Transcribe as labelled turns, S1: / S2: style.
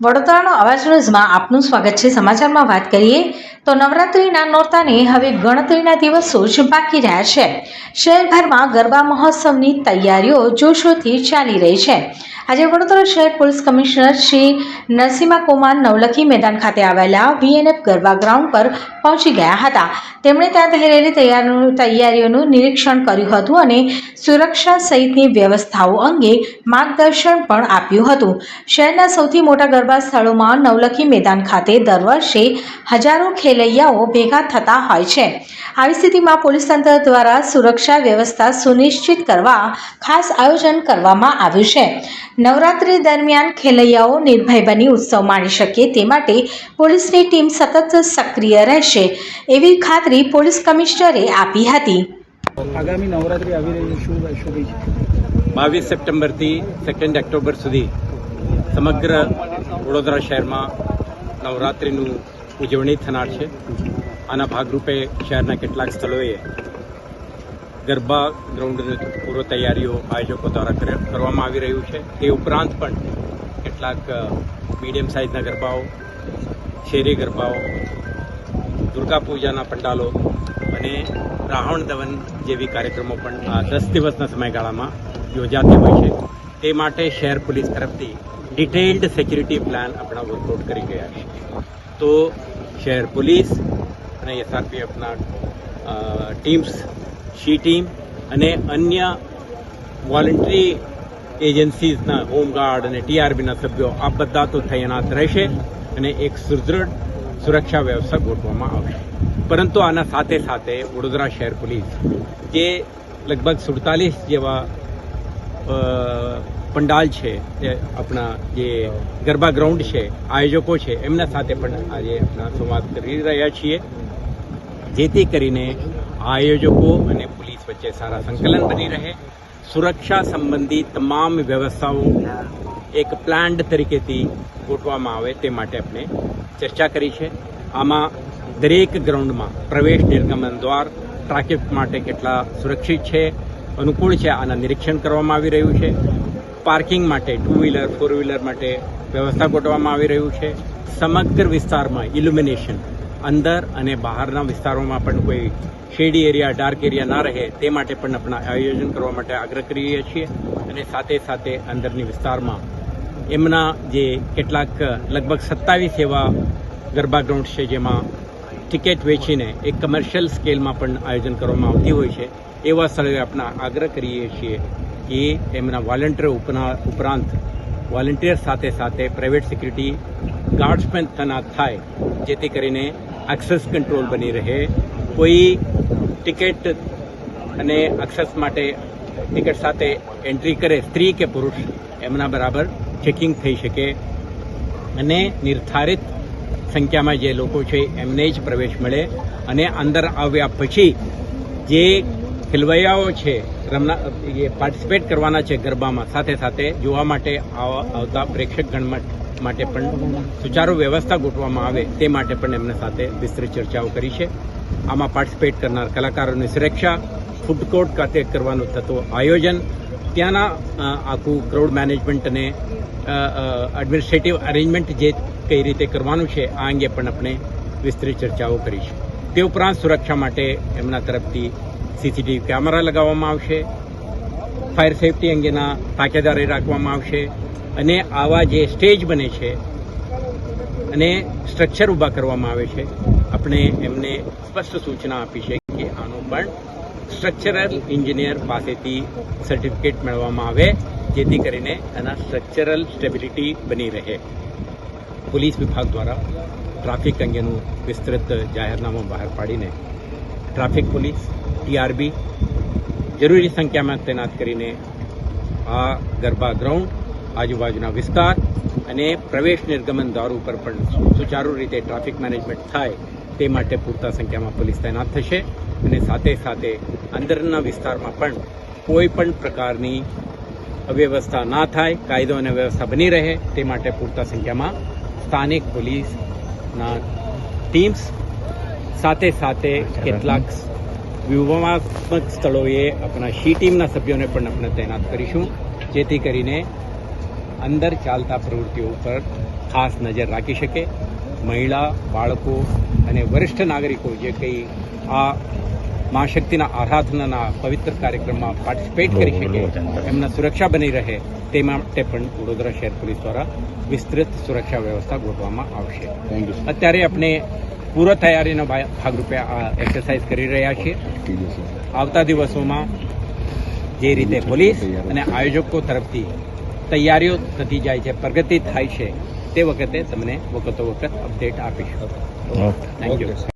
S1: વડોદરાનો અવાજ ન્યૂઝમાં આપનું સ્વાગત છે. સમાચારમાં વાત કરીએ તો નવરાત્રિના નોરતાને હવે ગણતરીના દિવસો જ બાકી રહ્યા છે. શહેરભરમાં ગરબા મહોત્સવની તૈયારીઓ જોશોથી ચાલી રહી છે. આજે વડોદરા શહેર પોલીસ કમિશનર શ્રી નરસિંહા કુમાર નવલખી મેદાન ખાતે આવેલા વીએનએફ ગરબા ગ્રાઉન્ડ પર પહોંચી ગયા હતા. તેમણે ત્યાં થયેલી તૈયારીઓનું નિરીક્ષણ કર્યું હતું અને સુરક્ષા સહિતની વ્યવસ્થાઓ અંગે માર્ગદર્શન પણ આપ્યું હતું. શહેરના સૌથી મોટા ગરબા સ્થળોમાં નવલખી મેદાન ખાતે દર વર્ષે હજારો ખેલૈયાઓ ભેગા થતા હોય છે. આવી સ્થિતિમાં પોલીસ તંત્ર દ્વારા સુરક્ષા વ્યવસ્થા સુનિશ્ચિત કરવા ખાસ આયોજન કરવામાં આવ્યું છે. નવરાત્રી દરમિયાન ખેલૈયાઓ નિર્ભય બની ઉત્સવ માણી શકે તે માટે પોલીસની ટીમ સતત સક્રિય રહેશે એવી ખાતરી પોલીસ કમિશનરે આપી હતી.
S2: આગામી નવરાત્રી આવી રહી છે શું
S3: બાવીસ સપ્ટેમ્બરથી સેકન્ડ ઓક્ટોબર સુધી સમગ્ર વડોદરા શહેરમાં નવરાત્રિનું ઉજવણી થનાર છે. આના ભાગરૂપે શહેરના કેટલાક સ્થળોએ ગરબા ગ્રાઉન્ડની પૂર્વ તૈયારીઓ આયોજકો દ્વારા કરવામાં આવી રહ્યું છે. તે ઉપરાંત પણ કેટલાક મીડિયમ સાઇઝના ગરબાઓ, શેરી ગરબાઓ, દુર્ગા પૂજાના પંડાલો અને રાવણ દવન જેવી કાર્યક્રમો પણ આ દસ દિવસના સમયગાળામાં યોજાતી હોય છે. તે માટે શહેર પોલીસ તરફથી ડિટેલ્ડ સિક્યુરિટી પ્લાન આપણા વર્કઆઉટ કરી ગયા છે. તો શહેર પોલીસ અને એસઆરપીએફના ટીમ્સ શી ટીમ અને અન્ય વોલન્ટરી એજન્સીઝના હોમગાર્ડ અને ટીઆરબીના સભ્યો આ બધા તો તૈનાત રહેશે અને એક સુદૃઢ સુરક્ષા વ્યવસ્થા ગોઠવવામાં આવશે. પરંતુ આના સાથે સાથે વડોદરા શહેર પોલીસ જે લગભગ સુડતાલીસ જેવા પંડાલ છે તે આપણા જે ગરબા ગ્રાઉન્ડ છે, આયોજકો છે, એમના સાથે પણ આજે આપણા સંવાદ કરી રહ્યા છીએ. જેથી કરીને આયોજકો અને પોલીસ વચ્ચે સારા સંકલન બની રહે. સુરક્ષા સંબંધી તમામ વ્યવસ્થાઓ એક પ્લાન્ડ તરીકેથી ગોઠવામાં આવે તે માટે આપણે ચર્ચા કરી છે. આમાં દરેક ગ્રાઉન્ડમાં પ્રવેશ નિર્ગમન દ્વાર, ટ્રાફિક માટે કેટલા સુરક્ષિત છે અનુકૂળ છે, આના નિરીક્ષણ કરવામાં આવી રહ્યું છે. પાર્કિંગ માટે ટુ વ્હીલર ફોર વ્હીલર માટે વ્યવસ્થા ગોઠવવામાં આવી રહ્યું છે. સમગ્ર વિસ્તારમાં ઇલ્યુમિનેશન, અંદર અને બહારના વિસ્તારોમાં પણ કોઈ શેડી એરિયા, ડાર્ક એરિયા ના રહે, તે માટે પણ આપણા આયોજન કરવા માટે આગ્રહ કરીએ છીએ. અને સાથે સાથે અંદરની વિસ્તારમાં એમના જે કેટલાક લગભગ સત્તાવીસ એવા ગરબા ગ્રાઉન્ડ છે, જેમાં ટિકિટ વેચીને એક કમર્શિયલ સ્કેલમાં પણ આયોજન કરવામાં આવતી હોય છે. એવા સ્થળોએ આપણા આગ્રહ કરીએ છીએ કે એમના વોલેન્ટિયર ઉપરાંત વોલેન્ટિયર સાથે સાથે પ્રાઇવેટ સિક્યુરિટી ગાર્ડ્સ પણ તૈનાત થાય, જેથી કરીને એક્સેસ કંટ્રોલ બની રહે. કોઈ ટિકિટ અને એક્સેસ માટે ટિકિટ સાથે એન્ટ્રી કરે, સ્ત્રી કે પુરુષ, એમના બરાબર ચેકિંગ થઈ શકે અને નિર્ધારિત સંખ્યામાં જે લોકો છે, એમને જ પ્રવેશ મળે અને અંદર આવ્યા પછી જે ખેલવૈયાઓ છે, રમના, એ પાર્ટિસિપેટ કરવાના છે ગરબામાં, સાથે સાથે જોવા માટે આવા, આવતા પ્રેક્ષક ગણ માટે પણ સુચારુ વ્યવસ્થા ગોઠવવામાં આવે તે માટે પણ એમને સાથે વિસ્તૃત ચર્ચાઓ કરી છે. આમાં પાર્ટિસિપેટ કરનાર કલાકારોની સુરક્ષા ફૂડ કોર્ટ ખાતે કરવાનું થતું આયોજન, ત્યાંના આખું ક્રાઉડ મેનેજમેન્ટ અને એડમિનિસ્ટ્રેટિવ અરેન્જમેન્ટ જે કઈ રીતે કરવાનું છે, આ અંગે પણ આપણે વિસ્તૃત ચર્ચાઓ કરીશું. તે ઉપરાંત સુરક્ષા માટે એમના તરફથી સીસીટીવી કેમેરા લગાવવામાં આવશે. ફાયર સેફટી અંગેના તાકેદારી રાખવામાં આવશે. અને આવા જે સ્ટેજ બને છે, અને સ્ટ્રક્ચર ઊભા કરવામાં આવે છે, આપણે એમને સ્પષ્ટ સૂચના આપી છે પણ સ્ટ્રક્ચરલ એન્જિનિયર પાસેથી સર્ટિફિકેટ મેળવવામાં આવે, જેથી કરીને એના સ્ટ્રક્ચરલ સ્ટેબિલિટી બની રહે. પોલીસ વિભાગ દ્વારા ટ્રાફિક અંગેનું વિસ્તૃત જાહેરનામું બહાર પાડીને ટ્રાફિક પોલીસ ટીઆરબી જરૂરી સંખ્યામાં તૈનાત કરીને આ ગરબા ગ્રાઉન્ડ આજુબાજુના વિસ્તાર અને પ્રવેશ નિર્ગમન દ્વાર ઉપર પણ સુચારુ રીતે ટ્રાફિક મેનેજમેન્ટ થાય તે માટે પૂરતા સંખ્યામાં પોલીસ તૈનાત થશે. અને સાથે સાથે અંદરના વિસ્તારમાં પણ કોઈ પણ પ્રકારની અવ્યવસ્થા ના થાય, કાયદો અને વ્યવસ્થા બની રહે, તે માટે પૂરતા સંખ્યામાં સ્થાનિક પોલીસના ટીમ્સ, સાથે સાથે કેટલાક વ્યૂહાત્મક સ્થળોએ આપણા શી ટીમના સભ્યોને પણ આપણે તૈનાત કરીશું, જેથી કરીને અંદર ચાલતા પ્રવૃત્તિઓ ઉપર ખાસ નજર રાખી શકે. મહિલા, બાળકો અને વરિષ્ઠ નાગરિકો જે કંઈ આ મા શક્તિના આરાધનાના પવિત્ર કાર્યક્રમમાં પાર્ટિસિપેટ કરી શકે એમના સુરક્ષા બની રહે તે માટે પણ વડોદરા શહેર પોલીસ દ્વારા વિસ્તૃત સુરક્ષા વ્યવસ્થા ગોઠવવામાં આવશે. અત્યારે આપણે પૂર્વ તૈયારીના ભાગરૂપે આ એક્સરસાઇઝ કરી રહ્યા છીએ. આવતા દિવસોમાં જે રીતે પોલીસ અને આયોજકો તરફથી તૈયારીઓ થતી જાય છે પ્રગતિ થાય છે તે વખતે તમને વખતો વખત અપડેટ આપીશું. Thank you